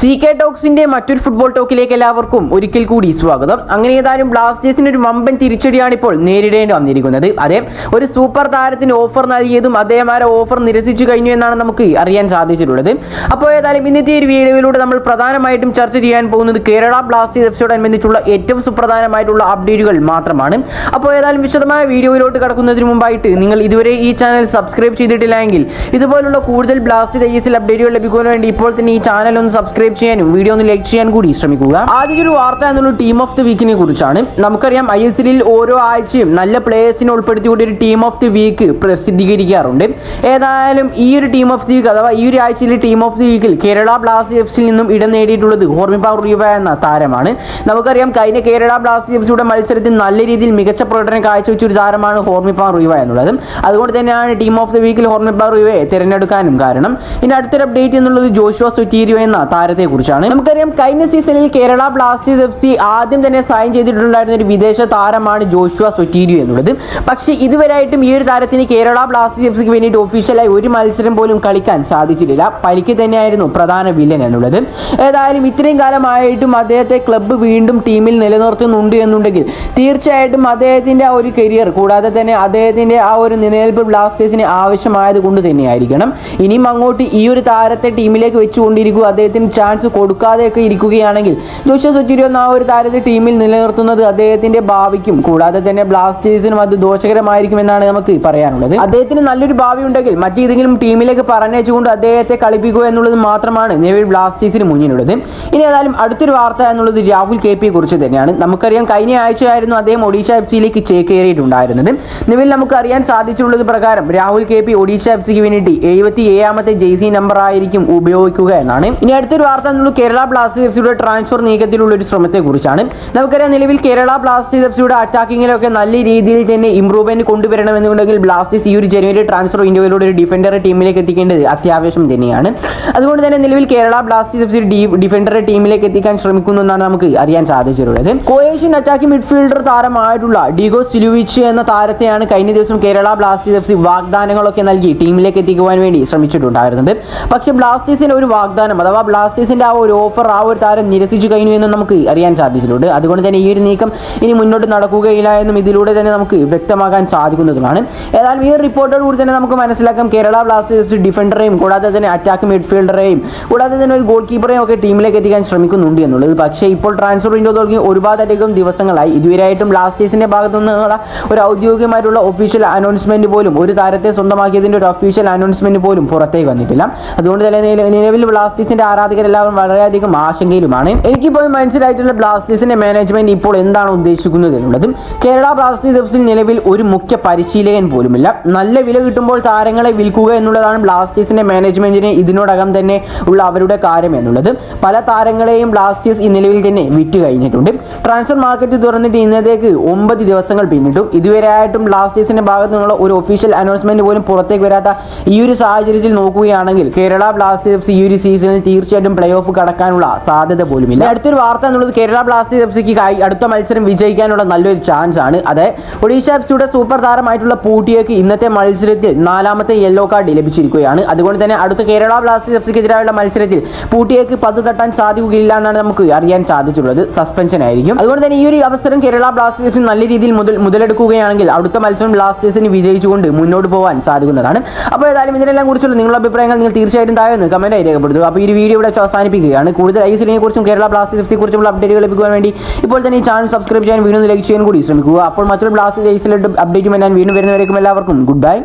C K ടോക്സിന്റെ മറ്റൊരു football ടോക്കിലേക്ക് എല്ലാവർക്കും ഒരിക്കൽ കൂടി സ്വാഗതം. അങ്ങനെ ഏതായാലും ബ്ലാസ്റ്റേഴ്സിന് ഒരു വമ്പൻ തിരിച്ചടിയാണ് ഇപ്പോൾ നേരിടേണ്ടി വന്നിരിക്കുന്നത്. അതെ ഒരു സൂപ്പർ താരത്തിന് ഓഫർ നൽകിയതും അദ്ദേഹം ഓഫർ നിരസിച്ചു കഴിഞ്ഞു എന്നാണ് നമുക്ക് അറിയാൻ സാധിച്ചിട്ടുള്ളത്. അപ്പോൾ ഏതായാലും ഇന്നത്തെ ഒരു വീഡിയോയിലൂടെ നമ്മൾ പ്രധാനമായിട്ടും ചർച്ച ചെയ്യാൻ പോകുന്നത് കേരള ബ്ലാസ്റ്റേഴ്സ് എഫ്സിയോടനുബന്ധിച്ചുള്ള ഏറ്റവും സുപ്രധാനമായിട്ടുള്ള അപ്ഡേറ്റുകൾ മാത്രമാണ്. അപ്പോൾ ഏതായാലും വിശദമായ വീഡിയോയിലോട്ട് കടക്കുന്നതിന് മുമ്പായിട്ട് നിങ്ങൾ ഇതുവരെ ഈ ചാനൽ സബ്സ്ക്രൈബ് ചെയ്തിട്ടില്ലെങ്കിൽ ഇതുപോലുള്ള കൂടുതൽ ബ്ലാസ്റ്റേഴ്സ് ഐ എസ് എൽ അപ്ഡേറ്റുകൾ ലഭിക്കുന്നതിന് വേണ്ടി ഇപ്പോൾ തന്നെ ഈ ചാനൽ ഒന്ന് സബ്സ്ക്രൈബ് ചെയ്യാനും വീഡിയോ ഒന്ന് ലൈക്ക് ചെയ്യാൻ കൂടി ശ്രമിക്കുക. ആദ്യ ഒരു വാർത്ത എന്നുള്ള ടീം ഓഫ് ദി വീക്കിനെ കുറിച്ചാണ്. നമുക്കറിയാം ഐ എസ് എല്ലിൽ ഓരോ ആഴ്ചയും നല്ല പ്ലേയേഴ്സിനെ ഉൾപ്പെടുത്തിക്കൊണ്ട് ഒരു ടീം ഓഫ് ദി വീക്ക് പ്രസിദ്ധീകരിക്കാറുണ്ട്. ഏതായാലും ഈ ഒരു ടീം ഓഫ് ദി വീക്ക് അഥവാ ഈ ഒരു ആഴ്ചയിലെ ടീം ഓഫ് ദി വീക്കിൽ കേരള ബ്ലാസ്റ്റേഴ്സിൽ നിന്നും ഇടം നേടിയിട്ടുള്ളത് ഹോർമിപ്പ റിവ എന്ന താരമാണ്. നമുക്കറിയാം കഴിഞ്ഞ കേരള ബ്ലാസ്റ്റേഴ്സിയുടെ മത്സരത്തിൽ നല്ല രീതിയിൽ മികച്ച പ്രകടനം കാഴ്ചവെച്ച ഒരു താരമാണ് ഹോർമിപ്പ റിവ എന്നുള്ളത്. അതുകൊണ്ട് തന്നെയാണ് ടീം ഓഫ് ദി വീക്കിൽ ഹോർമിപ്പ റിവയെ തിരഞ്ഞെടുക്കാനും കാരണം. ഇനി അടുത്തൊരു അപ്ഡേറ്റ് എന്നുള്ളത് ജോഷുവ സുറ്റീരിയോ എന്ന താരത്തെ കുറിച്ചാണ് നമുക്കറിയാം കഴിഞ്ഞ സീസണിൽ കേരള ബ്ലാസ്റ്റേഴ്സ് എഫ് സി ആദ്യം തന്നെ സൈൻ ചെയ്തിട്ടുണ്ടായിരുന്ന ഒരു വിദേശ താരമാണ് ജോഷുവ സൊറ്റീരിയോ എന്നുള്ളത്. പക്ഷേ ഇതുവരെയായിട്ടും ഈ ഒരു താരത്തിന് കേരള ബ്ലാസ്റ്റേഴ്സ് എഫ് സിക്ക് വേണ്ടിയിട്ട് ഒഫീഷ്യലായി ഒരു മത്സരം പോലും കളിക്കാൻ സാധിച്ചിട്ടില്ല. പരിക്ക് തന്നെയായിരുന്നു പ്രധാന വില്ലൻ എന്നുള്ളത്. ഏതായാലും ഇത്രയും കാലമായിട്ടും അദ്ദേഹത്തെ ക്ലബ്ബ് വീണ്ടും ടീമിൽ നിലനിർത്തുന്നുണ്ട് എന്നുണ്ടെങ്കിൽ തീർച്ചയായിട്ടും അദ്ദേഹത്തിന്റെ ആ ഒരു കരിയർ കൂടാതെ തന്നെ അദ്ദേഹത്തിന്റെ ആ ഒരു നിലനിൽപ്പ് ബ്ലാസ്റ്റേഴ്സിന് ആവശ്യമായത് കൊണ്ട് തന്നെയായിരിക്കണം. ഇനിയും അങ്ങോട്ട് ഈ ഒരു താരത്തെ ടീമിലേക്ക് വെച്ചുകൊണ്ടിരിക്കുക അദ്ദേഹത്തിന് ചാൻസ് കൊടുക്കാതെയൊക്കെ ഇരിക്കുകയാണെങ്കിൽ ജോഷ സൊച്ചിരി ആ ഒരു താരത്തെ ടീമിൽ നിലനിർത്തുന്നത് അദ്ദേഹത്തിന്റെ ഭാവിക്കും കൂടാതെ തന്നെ ബ്ലാസ്റ്റേഴ്സിനും അത് ദോഷകരമായിരിക്കും എന്നാണ് നമുക്ക് പറയാനുള്ളത്. അദ്ദേഹത്തിന് നല്ലൊരു ഭാവി ഉണ്ടെങ്കിൽ മറ്റേതെങ്കിലും ടീമിലേക്ക് പറഞ്ഞുകൊണ്ട് അദ്ദേഹത്തെ കളിപ്പിക്കുക എന്നുള്ളത് മാത്രമാണ് നിലവിൽ ബ്ലാസ്റ്റേഴ്സിന് മുന്നിലുള്ളത്. ഇനി ഏതായാലും അടുത്തൊരു വാർത്ത എന്നുള്ളത് രാഹുൽ കെ പിയെ കുറിച്ച് തന്നെയാണ്. നമുക്കറിയാം കഴിഞ്ഞ ആഴ്ചയായിരുന്നു അദ്ദേഹം ഒഡീഷ എഫ് സിയിലേക്ക് ചേക്കേറിയിട്ടുണ്ടായിരുന്നത്. നിലവിൽ നമുക്ക് അറിയാൻ സാധിച്ചിട്ടുള്ളത് പ്രകാരം Rahul K P Odisha F സിക്ക് വേണ്ടി എഴുപത്തി ഏഴാമത്തെ ജെയ്സി നമ്പർ ആയിരിക്കും ഉപയോഗിക്കുക എന്നാണ്. ഇനി അടുത്തൊരു വാർത്ത എന്നുള്ളത് കേരള ബ്ലാസ്റ്റേഴ്സ് എഫ് സിയുടെ ട്രാൻസ്ഫർ നീക്കത്തിലുള്ള ഒരു ശ്രമത്തെക്കുറിച്ചാണ്. നമുക്കറിയാം നിലവിൽ കേരള ബ്ലാസ്റ്റേഴ്സ് എഫ് സിയുടെ അറ്റാക്കിങ്ങിലൊക്കെ നല്ല രീതിയിൽ തന്നെ ഇംപ്രൂവ്മെന്റ് കൊണ്ടുവരണമെന്നുണ്ടെങ്കിൽ ബ്ലാസ്റ്റേഴ്സ് ഈ ഒരു ജനുവരി ട്രാൻസ്ഫർ വിൻഡോയിലൂടെ ഒരു ഡിഫൻഡർ ടീമിലേക്ക് എത്തിക്കേണ്ടത് അത്യാവശ്യം തന്നെയാണ്. അതുകൊണ്ട് തന്നെ നിലവിൽ Kerala Blasters F C defender ടീമിലേക്ക് എത്തിക്കാൻ ശ്രമിക്കുന്നു എന്നാണ് നമുക്ക് അറിയാൻ സാധിച്ചിട്ടുള്ളത്. കോയേഷ്യൻ അറ്റാക്കി മിഡ്ഫീൽഡർ താരമായിട്ടുള്ള ഡിഗോ സിലുവിച്ച് എന്ന താരത്തെയാണ് കഴിഞ്ഞ ദിവസം കേരള ബ്ലാസ്റ്റേഴ്സ് എഫ് സി വാഗ്ദാനങ്ങളൊക്കെ നൽകി ടീമിലേക്ക് എത്തിക്കുവാൻ വേണ്ടി ശ്രമിച്ചിട്ടുണ്ടായിരുന്നത്. പക്ഷേ ബ്ലാസ്റ്റേഴ്സിന് ഒരു വാഗ്ദാനം അഥവാ ബ്ലാസ്റ്റേഴ്സിന്റെ ആ ഒരു ഓഫർ ആ ഒരു താരം നിരസിച്ചു കഴിഞ്ഞു എന്ന് നമുക്ക് അറിയാൻ സാധിച്ചിട്ടുണ്ട്. അതുകൊണ്ട് തന്നെ ഈ ഒരു നീക്കം ഇനി മുന്നോട്ട് നടക്കുകയില്ല എന്നും ഇതിലൂടെ തന്നെ നമുക്ക് വ്യക്തമാക്കാൻ സാധിക്കുന്നതുമാണ്. ഏതായാലും ഈ ഒരു റിപ്പോർട്ടോട് കൂടി തന്നെ നമുക്ക് മനസ്സിലാക്കാം കേരള ബ്ലാസ്റ്റേഴ്സ് ഡിഫൻഡറെയും കൂടാതെ തന്നെ അറ്റാക്ക് മിഡ്ഫീൽഡറെയും കൂടാതെ തന്നെ ഒരു ഗോൾ കീപ്പറെയും ഒക്കെ ടീമിലേക്ക് എത്തിക്കാൻ ശ്രമിക്കുന്നുണ്ട് എന്നുള്ളത്. പക്ഷേ ഇപ്പോൾ ട്രാൻസ്ഫർ വിൻഡോ തുടങ്ങി ഒരുപാടധികം ദിവസങ്ങളായി. ഇതുവരെയായിട്ടും ബ്ലാസ്റ്റേഴ്സിന്റെ ഭാഗത്തു നിന്നുള്ള ഒരു ഔദ്യോഗികമായിട്ടുള്ള ഒഫീഷ്യൽ അനൗൺസ്മെന്റ് പോലും ഒരു താരത്തെ സ്വന്തമാക്കിയതിന്റെ ഒരു ഒഫീഷ്യൽ അനൗൺസ്മെന്റ് പോലും പുറത്തേക്ക് വന്നിട്ടില്ല. അതുകൊണ്ട് തന്നെ നില- നിലവിൽ ബ്ലാസ്റ്റേഴ്സിന്റെ ആരാധകരെല്ലാവരും വളരെയധികം ആശങ്കയിലുമാണ്. എനിക്കിപ്പോൾ മനസ്സിലായിട്ടുള്ള ബ്ലാസ്റ്റേഴ്സിന്റെ മാനേജ്മെന്റ് ഇപ്പോൾ എന്താണ് ഉദ്ദേശിക്കുന്നത് എന്നുള്ളത് കേരള ബ്ലാസ്റ്റേഴ്സ് എഫ്സിൽ നിലവിൽ ഒരു മുഖ്യ പരിശീലകൻ പോലുമില്ല. നല്ല വില കിട്ടുമ്പോൾ താരങ്ങളെ വിൽക്കുക എന്നുള്ളതാണ് ബ്ലാസ്റ്റേഴ്സിന്റെ മാനേജ്മെന്റിന് ഇതിനോടകം തന്നെ ഉള്ള അവരുടെ കാര്യം എന്നുള്ളത് പല താരങ്ങളെയും ബ്ലാസ്റ്റേഴ്സ് ഈ നിലവിൽ തന്നെ വിറ്റ് കഴിഞ്ഞിട്ടുണ്ട്. ട്രാൻസ്ഫർ മാർക്കറ്റ് തുറന്നിട്ട് ഇന്നത്തേക്ക് ഒമ്പത് ദിവസങ്ങൾ പിന്നിട്ടു. ഇതുവരെയായിട്ടും ബ്ലാസ്റ്റേഴ്സിന്റെ ഭാഗത്തു നിന്നുള്ള ഒരു ഒഫീഷ്യൽ അനൗൺസ്മെന്റ് പോലും പുറത്തേക്ക് വരാത്ത ഈ ഒരു സാഹചര്യത്തിൽ നോക്കുകയാണെങ്കിൽ കേരള ബ്ലാസ്റ്റേഴ്സ് ഈ ഒരു സീസണിൽ തീർച്ചയായിട്ടും പ്ലേ ഓഫ് കടക്കാനുള്ള സാധ്യത പോലും ഇല്ല അടുത്തൊരു വാർത്ത എന്നുള്ളത് കേരള ബ്ലാസ്റ്റേഴ്സ് എഫ് സിക്ക് അടുത്ത മത്സരം വിജയിക്കാനുള്ള നല്ലൊരു ചാൻസ് ആണ്. അതെ ഒഡീഷ എഫ് സിയുടെ സൂപ്പർ താരമായിട്ടുള്ള പൂട്ടിയക്ക് ഇന്നത്തെ മത്സരത്തിൽ നാലാമത്തെ യെല്ലോ കാർഡ് ലഭിച്ചിരിക്കുകയാണ്. അതുകൊണ്ട് തന്നെ അടുത്ത കേരള ബ്ലാസ്റ്റേഴ്സ് എഫ് സിക്കെതിരായുള്ള മത്സരത്തിൽ പൂട്ടിയക്ക് പന്ത് തട്ടാൻ സാധിക്കുകയില്ല എന്നാണ് നമുക്ക് അറിയാൻ സാധിച്ചിട്ടുള്ളത്. സസ്പെൻഷൻ ആയിരിക്കും. അതുകൊണ്ട് തന്നെ ഈ ഒരു അവസരം കേരള ബ്ലാസ്റ്റേഴ്സിന് നല്ല രീതിയിൽ മുതൽ മുതലെടുക്കുകയാണെങ്കിൽ അടുത്ത മത്സരം ബ്ലാസ്റ്റേഴ്സിന് വിജയിച്ചുകൊണ്ട് മുന്നോട്ട് പോകാൻ സാധിക്കുന്നതാണ്. അപ്പോൾ ഏതായാലും ഇതിനെല്ലാം കുറിച്ചുള്ള നിങ്ങളുടെ അഭിപ്രായങ്ങൾ നിങ്ങൾ തീർച്ചയായിട്ടും താഴെ കമന്റായി രേഖപ്പെടുത്തുക. അപ്പോൾ ഈ വീഡിയോ ഇവിടെ അവസാനിപ്പിക്കുകയാണ്. കൂടുതൽ ഐ സിനെ കുറിച്ചും കേരള ബ്ലാസ്റ്റേഴ്സ് എഫ് കുറിച്ചുള്ള അപ്ഡേറ്റുകൾ ലഭിക്കുവാൻ വേണ്ടി ഇപ്പോൾ തന്നെ ഈ ചാനൽ സബ്സ്ക്രൈബ് ചെയ്യാൻ വീണ്ടും ലൈക്ക് ചെയ്യാൻ കൂടി ശ്രമിക്കുക. അപ്പോൾ മറ്റൊരു ബ്ലാസ്റ്റേഴ്സ് ഐ സിലെ അപ്ഡേറ്റും ഞാൻ വീണ്ടും വരുന്നവരേക്കും എല്ലാവർക്കും ഗുഡ് ബൈ